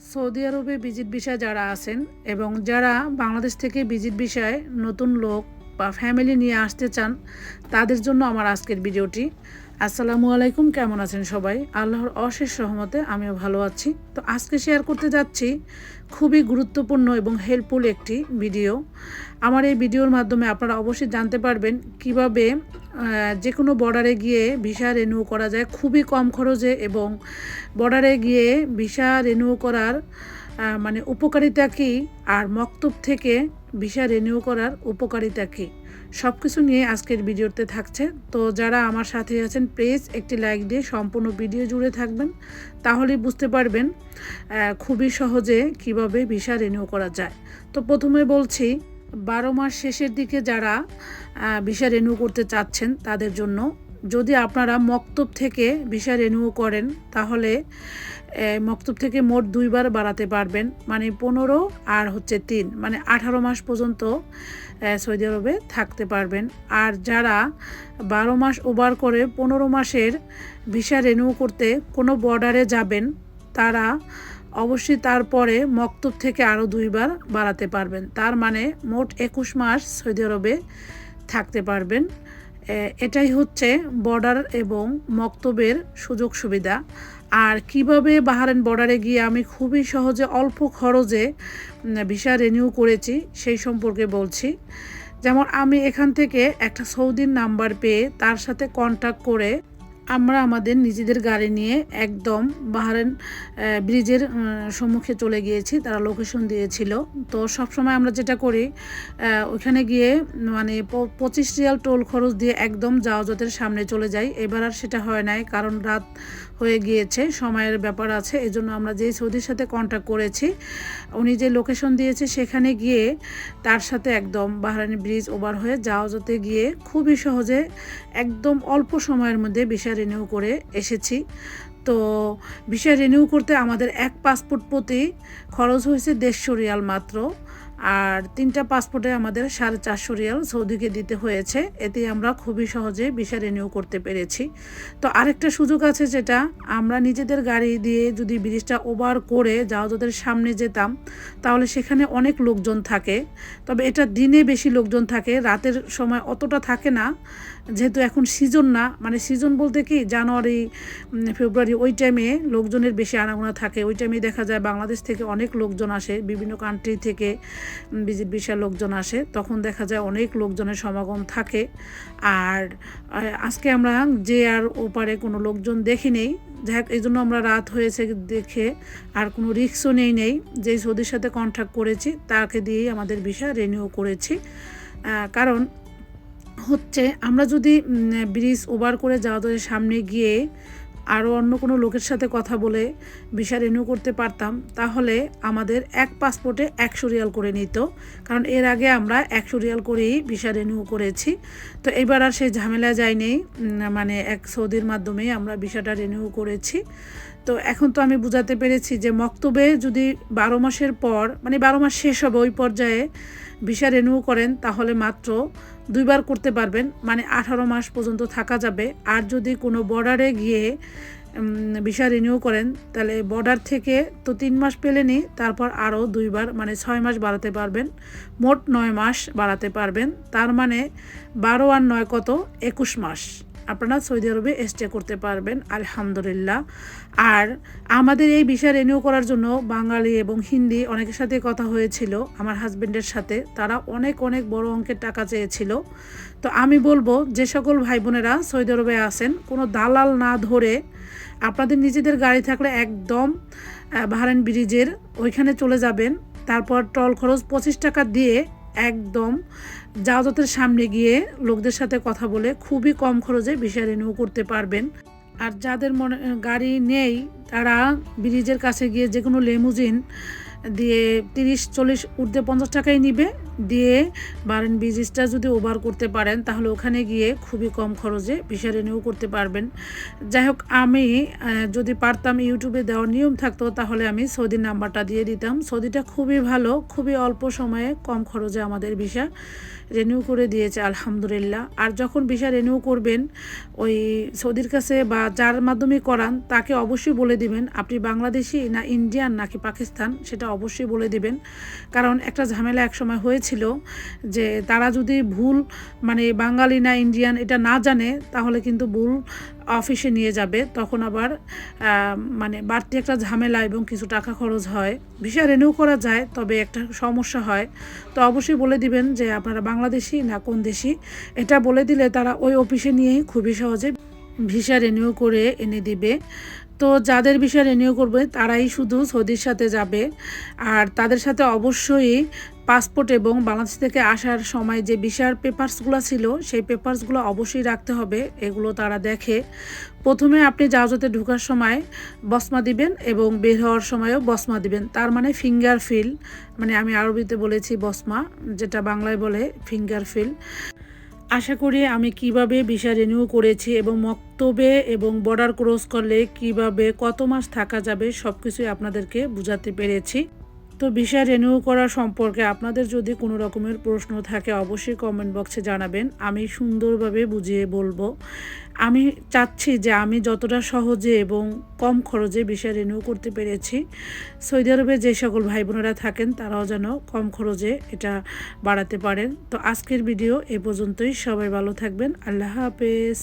Saudi আরবে visit বিষয় যারা আছেন এবং যারা বাংলাদেশ থেকে ভিজিট বিষয়ে নতুন লোক বা ফ্যামিলি নিয়ে আসতে চান, তাদের জন্য আমার আজকের ভিডিওটি। আসসালামু আলাইকুম, কেমন আছেন সবাই? আল্লাহর অশেষ সহমতে আমিও ভালো আছি। তো আজকে শেয়ার করতে যাচ্ছি খুবই গুরুত্বপূর্ণ এবং হেল্পফুল একটি ভিডিও আমার এই ভিডিওর মাধ্যমে আপনারা অবশ্যই জানতে পারবেন কীভাবে যে কোনো বর্ডারে গিয়ে ভিসা রেনিউ করা যায় খুবই কম খরচে এবং বর্ডারে গিয়ে ভিসা রেনিউ করার মানে উপকারিতা কী আর মক্তব থেকে ভিসা রেনিউ করার উপকারিতা কী? সব কিছু নিয়ে আজকের ভিডিওতে থাকছে। তো যারা আমার সাথে আছেন প্লিজ একটি লাইক দিয়ে সম্পূর্ণ ভিডিও জুড়ে থাকবেন। তাহলেই বুঝতে পারবেন খুবই সহজে কীভাবে ভিসা রেনিউ করা যায়। তো প্রথমে বলছি বারো মাস শেষের দিকে যারা ভিসা রেনিউ করতে চাচ্ছেন তাদের জন্য, যদি আপনারা মক্তব থেকে ভিসা রেনিউ করেন, তাহলে মক্তব থেকে মোট দুইবার বাড়াতে পারবেন মানে পনেরো আর হচ্ছে তিন মানে আঠারো মাস পর্যন্ত সৌদি আরবে থাকতে পারবেন। আর যারা বারো মাস ওভার করে পনেরো মাসের ভিসা রেনিউ করতে কোনো বর্ডারে যাবেন, তারা অবশ্যই তারপরে মক্তব থেকে আরও দুইবার বাড়াতে পারবেন। তার মানে মোট একুশ মাস সৌদি আরবে থাকতে পারবেন। এটাই হচ্ছে বর্ডার এবং মক্তবের সুযোগ সুবিধা। আর কীভাবে বাহারেন বর্ডারে গিয়ে আমি খুবই সহজে অল্প খরচে ভিসা রেনিউ করেছি সেই সম্পর্কে বলছি। যেমন আমি এখান থেকে একটা সৌদির নাম্বার পেয়ে তার সাথে কন্ট্যাক্ট করে আমরা আমাদের নিজেদের গাড়ি নিয়ে একদম বাহারেন ব্রিজের সম্মুখে চলে গিয়েছি। তারা লোকেশন দিয়েছিল। তো সবসময় আমরা যেটা করি ওখানে গিয়ে মানে পঁচিশ রিয়াল টোল খরচ দিয়ে একদম জাহাজতের সামনে চলে যাই। এবার আর সেটা হয় নাই, কারণ রাত হয়ে গিয়েছে, সময়ের ব্যাপার আছে, এজন্য আমরা যেই সৌদির সাথে কন্ট্যাক্ট করেছি, উনি যে লোকেশন দিয়েছে সেখানে গিয়ে তার সাথে একদম বাহরানি ব্রিজ ওভার হয়ে জাহাজতে গিয়ে খুবই সহজে একদম অল্প সময়ের মধ্যে ভিসা রিনিউ করে এসেছি। তো ভিসা রিনিউ করতে আমাদের এক পাসপোর্ট প্রতি খরচ হয়েছে দেড়শো রিয়াল মাত্র। আর তিনটা পাসপোর্টে আমাদের সাড়ে চারশো রিয়াল সৌদিকে দিতে হয়েছে। এতে আমরা খুবই সহজে ভিসা রিনিউ করতে পেরেছি। তো আরেকটা সুযোগ আছে যেটা, আমরা নিজেদের গাড়ি দিয়ে যদি ব্রিজটা ওভার করে জাহাজদের সামনে যেতাম, তাহলে সেখানে অনেক লোকজন থাকে। তবে এটা দিনে বেশি লোকজন থাকে, রাতের সময় অতটা থাকে না। যেহেতু এখন সিজন না মানে সিজন বলতে কি, জানুয়ারি ফেব্রুয়ারি ওই টাইমে লোকজনের বেশি আনাগোনা থাকে। ওই টাইমে দেখা যায় বাংলাদেশ থেকে অনেক লোকজন আসে বিভিন্ন কান্ট্রি থেকে। বিশাল লোকজন আসে, তখন দেখা যায় অনেক লোকজনের সমাগম থাকে। আর আজকে আমরা যে আর ওপারে কোনো লোকজন দেখি নেই যাক এই জন্য আমরা রাত হয়েছে দেখে আর কোনো রিক্সও নেই নেই। যেই সৌদির সাথে কন্ট্যাক্ট করেছি, তাকে দিয়েই আমাদের ভিসা রেনিউ করেছি। কারণ হচ্ছে, আমরা যদি ব্রিজ ওভার করে যাওয়াদের সামনে গিয়ে আরও অন্য কোনো লোকের সাথে কথা বলে ভিসা রিনিউ করতে পারতাম, তাহলে আমাদের এক পাসপোর্টে একশো রিয়াল করে নিত। কারণ এর আগে আমরা একশো রিয়াল করেই ভিসা রিনিউ করেছি। তো এবার আর সেই ঝামেলা যায়নি। মানে এক সৌদির মাধ্যমেই আমরা ভিসাটা রিনিউ করেছি। তো এখন তো আমি বুঝাতে পেরেছি যে মক্তবে যদি বারো মাসের পর মানে বারো মাস শেষ হবে ওই পর্যায়ে ভিসা রেনিউ করেন, তাহলে মাত্র দুইবার করতে পারবেন মানে আঠারো মাস পর্যন্ত থাকা যাবে। আর যদি কোনো বর্ডারে গিয়ে ভিসা রিনিউ করেন, তাহলে বর্ডার থেকে তো তিন মাস পেলেনি, তারপর আরও দুইবার মানে ছয় মাস বাড়াতে পারবেন, মোট নয় মাস বাড়াতে পারবেন। তার মানে বারো আর নয় কত? একুশ মাস। আপনারা সৌদি আরবে স্টে করতে পারবেন, আলহামদুলিল্লাহ। আর আমাদের এই ভিসা রেনিউ করার জন্য বাঙালি এবং হিন্দি অনেকের সাথে কথা হয়েছিল, আমার হাজবেন্ডের সাথে। তারা অনেক অনেক বড় অঙ্কের টাকা চেয়েছিল। তো আমি বলব, যে সকল ভাই বোনেরা সৌদি আরবে আছেন, কোনো দালাল না ধরে আপনাদের নিজেদের গাড়ি থাকলে একদম বাহারান ব্রিজের ওইখানে চলে যাবেন। তারপর টল খরচ পঁচিশ টাকা দিয়ে একদম জাহাজতের সামনে গিয়ে লোকদের সাথে কথা বলে খুবই কম খরচে ভিসা রিনিউ করতে পারবেন। আর যাদের মনে, গাড়ি নেই, তারা ব্রিজের কাছে গিয়ে যে কোনো লেমুজিন দিয়ে তিরিশ, চল্লিশ, ঊর্ধ্বে পঞ্চাশ টাকাই নিবে। দিয়ে বারেন বিজিসটা যদি ওভার করতে পারেন, তাহলে ওখানে গিয়ে খুবই কম খরচে ভিসা রিনিউ করতে পারবেন। যাই হোক, আমি যদি পারতাম ইউটিউবে দেওয়ার নিয়ম থাকতো, তাহলে আমি সৌদির নাম্বারটা দিয়ে দিতাম। সৌদিটা খুবই ভালো, খুবই অল্প সময়ে কম খরচে আমাদের ভিসা রেনিউ করে দিয়েছে, আলহামদুলিল্লাহ। আর যখন ভিসা রেনিউ করবেন, ওই সৌদির কাছে বা যার মাধ্যমে করান, তাকে অবশ্যই বলে দিবেন, আপনি বাংলাদেশি না ইন্ডিয়ান নাকি পাকিস্তান, সেটা অবশ্যই বলে দেবেন। কারণ একটা ঝামেলা একসময় হয়েছিল যে তারা যদি ভুল মানে বাঙালি না ইন্ডিয়ান এটা না জানে, তাহলে কিন্তু ভুল অফিসে নিয়ে যাবে। তখন আবার মানে বাড়তি একটা ঝামেলা এবং কিছু টাকা খরচ হয়। ভিসা রেনিউ করা যায়, তবে একটা সমস্যা হয়। তো অবশ্যই বলে দিবেন যে আপনারা বাংলাদেশি না কোন দেশি? এটা বলে দিলে তারা ওই অফিসে নিয়েই খুবই সহজে ভিসা রিনিউ করে এনে দিবে। তো যাদের ভিসা রিনিউ করবে, তারাই শুধু সৌদির সাথে যাবে। আর তাদের সাথে অবশ্যই পাসপোর্ট এবং বাংলাদেশ থেকে আসার সময় যে ভিসার পেপারসগুলো ছিল, সেই পেপারসগুলো অবশ্যই রাখতে হবে। এগুলো তারা দেখে। প্রথমে আপনি জাহাজতে ঢোকার সময় বসমা দিবেন এবং বের হওয়ার সময়ও বসমা দিবেন। তার মানে ফিঙ্গার ফিল মানে আমি আরবিতে বলেছি বসমা, যেটা বাংলায় বলে ফিঙ্গার ফিল আশা করি আমি কীভাবে ভিসা রিনিউ করেছি এবং মক্তবে এবং বর্ডার ক্রস করলে কীভাবে, কত মাস থাকা যাবে সব কিছুই আপনাদেরকে বুঝাতে পেরেছি। তো ভিসা রেনিউ করা সম্পর্কে আপনাদের যদি কোনো রকমের প্রশ্ন থাকে, অবশ্যই কমেন্ট বক্সে জানাবেন। আমি সুন্দরভাবে বুঝিয়ে বলব। আমি চাচ্ছি যে আমি যতটা সহজে এবং কম খরচে ভিসা রেনিউ করতে পেরেছি। সৌদি আরবে যে সকল ভাই বোনেরা থাকেন, তারাও যেন কম খরচে এটা বাড়াতে পারেন। তো আজকের ভিডিও এ পর্যন্তই। সবাই ভালো থাকবেন। আল্লাহ হাফেজ।